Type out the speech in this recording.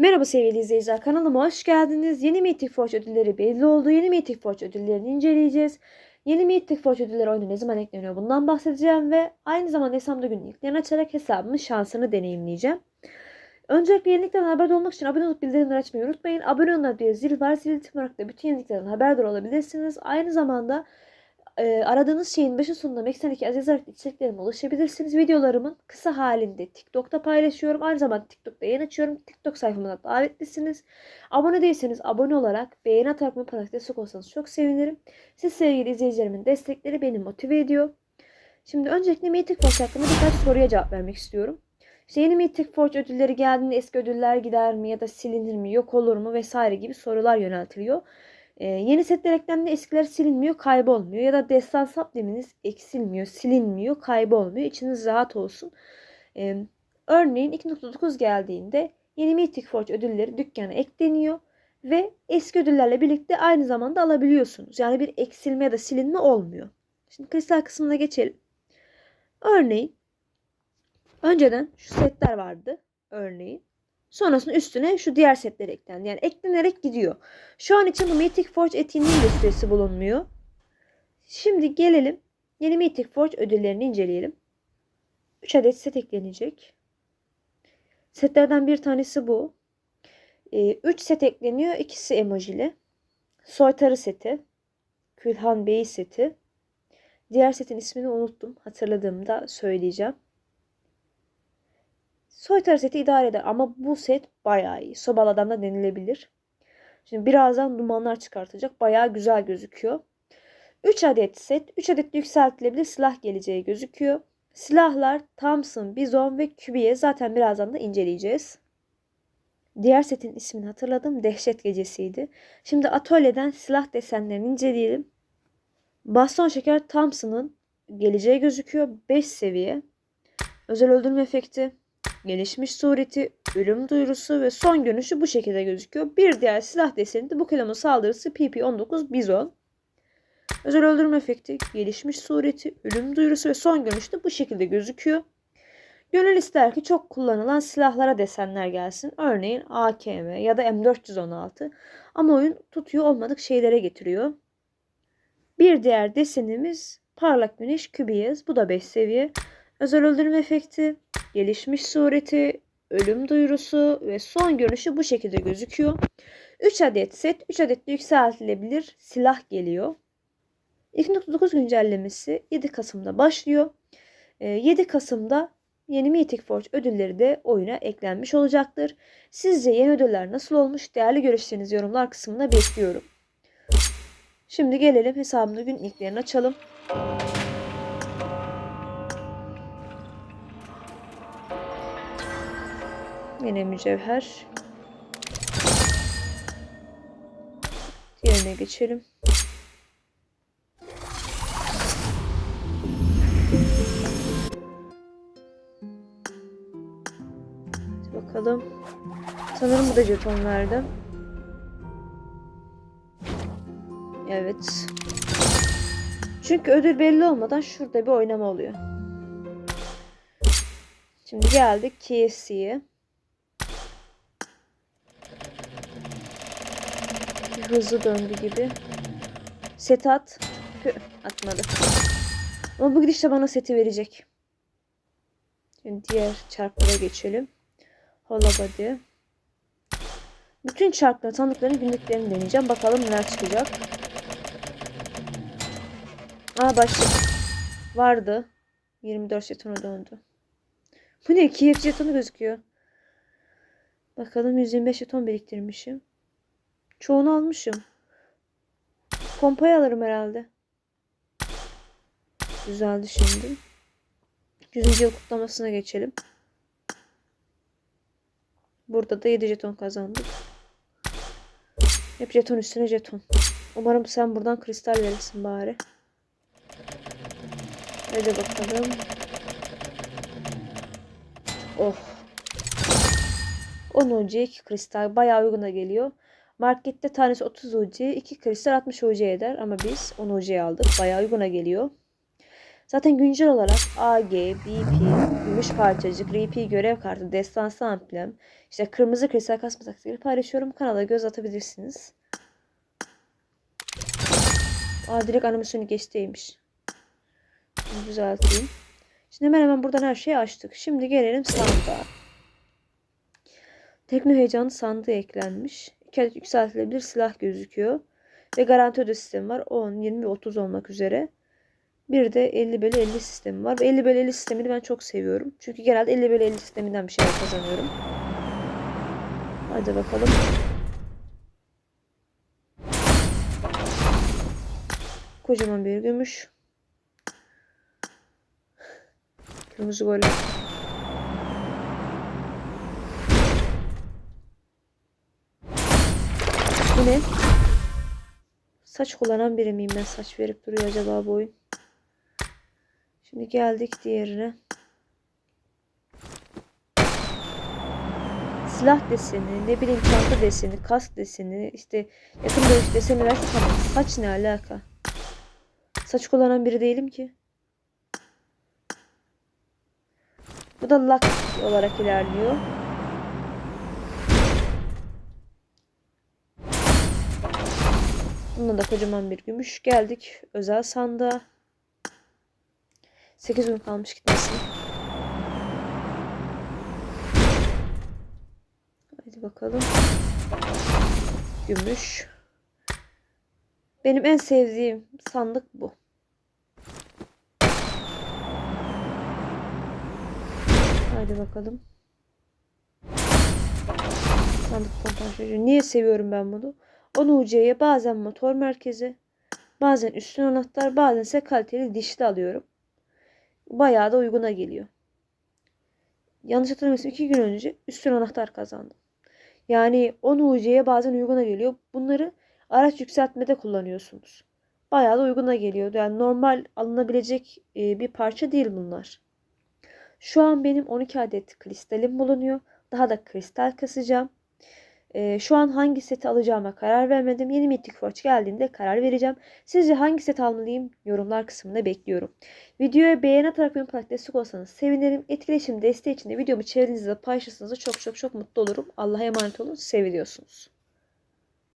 Merhaba sevgili izleyiciler kanalıma hoş geldiniz. Yeni Mythic Forge ödülleri belli oldu. Yeni Mythic Forge ödüllerini inceleyeceğiz. Yeni Mythic Forge ödülleri oyuna ne zaman ekleniyor bundan bahsedeceğim ve aynı zamanda hesabımda günlüklerini açarak hesabımın şansını deneyimleyeceğim. Öncelikle yeniliklerden haberdar olmak için abone olup bildirimleri açmayı unutmayın. Abone olun diye zil var. Zil tıklayarak da bütün yeniliklerden haberdar olabilirsiniz. Aynı zamanda e, aradığınız şeyin başın sonunda Meksen'deki Aziz Arif içeriklerime ulaşabilirsiniz. Videolarımın kısa halinde TikTok'ta paylaşıyorum. Aynı zamanda TikTok'ta yayın açıyorum. TikTok sayfama da davetlisiniz. Abone değilseniz abone olarak beğeni atarak ve paylaşarak destek olsanız çok sevinirim. Siz sevgili izleyicilerimin destekleri beni motive ediyor. Şimdi öncelikle Mythic Forge hakkında birkaç soruya cevap vermek istiyorum. İşte yeni Mythic Forge ödülleri geldiğinde eski ödüller gider mi ya da silinir mi, yok olur mu vesaire gibi sorular yöneltiliyor. Ee, yeni setler eklendiğinde eskiler silinmiyor, kaybolmuyor. Ya da destan suppleminiz eksilmiyor, silinmiyor, kaybolmuyor. İçiniz rahat olsun. Ee, örneğin 2.9 geldiğinde yeni Mythic Forge ödülleri dükkana ekleniyor. Ve eski ödüllerle birlikte aynı zamanda alabiliyorsunuz. Yani bir eksilme ya da silinme olmuyor. Şimdi kristal kısmına geçelim. Örneğin önceden şu setler vardı. Örneğin. Sonrasında üstüne şu diğer setler eklendi. Yani eklenerek gidiyor. Şu an için bu Mythic Forge etiğinin de süresi bulunmuyor. Şimdi gelelim yeni Mythic Forge ödüllerini inceleyelim. 3 adet set eklenecek. Setlerden bir tanesi bu. 3 set ekleniyor. İkisi emojili. Soytarı seti. Külhan Bey seti. Diğer setin ismini unuttum. Hatırladığımda söyleyeceğim. Soytarı seti idare eder ama bu set bayağı iyi. Sobalı adam da denilebilir. Şimdi birazdan dumanlar çıkartacak. Bayağı güzel gözüküyor. 3 adet set. 3 adet yükseltilebilir silah geleceği gözüküyor. Silahlar Thompson, Bizon ve Kübiye zaten birazdan da inceleyeceğiz. Diğer setin ismini hatırladım. Dehşet gecesiydi. Şimdi atölyeden silah desenlerini inceleyelim. Baston şeker Thompson'ın geleceği gözüküyor. 5 seviye. Özel öldürme efekti, gelişmiş sureti, ölüm duyurusu ve son görünüşü bu şekilde gözüküyor. Bir diğer silah deseni de bu kalemun saldırısı PP-19 Bizon. Özel öldürme efekti, gelişmiş sureti, ölüm duyurusu ve son görünüşü de bu şekilde gözüküyor. Gönül ister ki çok kullanılan silahlara desenler gelsin. Örneğin AKM ya da M416. Ama oyun tutuyor olmadık şeylere getiriyor. Bir diğer desenimiz parlak güneş kübiyez. Bu da 5 seviye. Özel öldürme efekti, gelişmiş sureti, ölüm duyurusu ve son görünüşü bu şekilde gözüküyor. 3 adet set, 3 adet de yükseltilebilir silah geliyor. 2.9 güncellemesi 7 Kasım'da başlıyor. 7 Kasım'da yeni Mythic Forge ödülleri de oyuna eklenmiş olacaktır. Sizce yeni ödüller nasıl olmuş? Değerli görüşlerinizi yorumlar kısmına bekliyorum. Şimdi gelelim hesabımda gün ilklerini açalım. Yine mücevher. Diğerine geçelim. Hadi bakalım. Sanırım bu da jeton verdim. Evet. Çünkü ödül belli olmadan şurada bir oynama oluyor. Şimdi geldik KFC'ye. Hızlı döndü gibi. Set at. Atmadı. Ama bu gidişle bana seti verecek. Şimdi diğer çarklara geçelim. Hola body. Bütün çarkları tanıdıkların günlüklerini deneyeceğim. Bakalım neler çıkacak. Aa başladı. Vardı. 24 jetona döndü. Bu ne? KF jetonu gözüküyor. Bakalım 125 jeton biriktirmişim. Çoğunu almışım. Pompayı alırım herhalde. Güzeldi şimdi. 100. yıl kutlamasına geçelim. Burada da 7 jeton kazandık. Hep jeton üstüne jeton. Umarım sen buradan kristal verirsin bari. Hadi bakalım. Oh. 10 UC 2 kristal bayağı uyguna geliyor. Markette tanesi 30 UC, 2 kristal 60 UC eder ama biz 10 UC aldık. Bayağı uyguna geliyor. Zaten güncel olarak AG, BP, gümüş parçacık, RP görev kartı, destansı amblem, işte kırmızı kristal kasma taktikleri paylaşıyorum. Kanala göz atabilirsiniz. Aa direkt animasyonu geçtiymiş. Bunu düzelteyim. Şimdi hemen hemen buradan her şeyi açtık. Şimdi gelelim sandığa. Tekno heyecanı sandığı eklenmiş. 2 adet yükseltilebilir silah gözüküyor. Ve garanti öde sistemi var. 10, 20 ve 30 olmak üzere. Bir de 50 bölü 50 sistemi var. Ve 50 bölü 50 sistemini ben çok seviyorum. Çünkü genelde 50 bölü 50 sisteminden bir şeyler kazanıyorum. Hadi bakalım. Kocaman bir gümüş. Kırmızı gol. Ne? Saç kullanan biri miyim ben? Saç verip duruyor acaba bu. Şimdi geldik diğerine. Silah deseni, ne bileyim çanta deseni, kask deseni, işte yakın dövüş deseni verse tamam. Saç ne alaka? Saç kullanan biri değilim ki. Bu da lock olarak ilerliyor. Bunda da kocaman bir gümüş. Geldik özel sandığa. 8 gün kalmış gitmesine. Hadi bakalım. Gümüş. Benim en sevdiğim sandık bu. Hadi bakalım. Sandık pompansiyonu. Niye seviyorum ben bunu? 10 UC'ye bazen motor merkezi, bazen üstün anahtar, bazen ise kaliteli dişli alıyorum. Bayağı da uyguna geliyor. Yanlış hatırlamıyorsam 2 gün önce üstün anahtar kazandım. Yani 10 UC'ye bazen uyguna geliyor. Bunları araç yükseltmede kullanıyorsunuz. Bayağı da uyguna geliyor. Yani normal alınabilecek e, bir parça değil bunlar. Şu an benim 12 adet kristalim bulunuyor. Daha da kristal kasacağım. Ee, şu an hangi seti alacağıma karar vermedim. Yeni Mythic Forge geldiğinde karar vereceğim. Sizce hangi set almalıyım? Yorumlar kısmında bekliyorum. Videoya beğeni atarak yorum atarak destek olsanız sevinirim. Etkileşim desteği için de videomu çevrenizde paylaşırsanız çok çok çok mutlu olurum. Allah'a emanet olun. Seviliyorsunuz.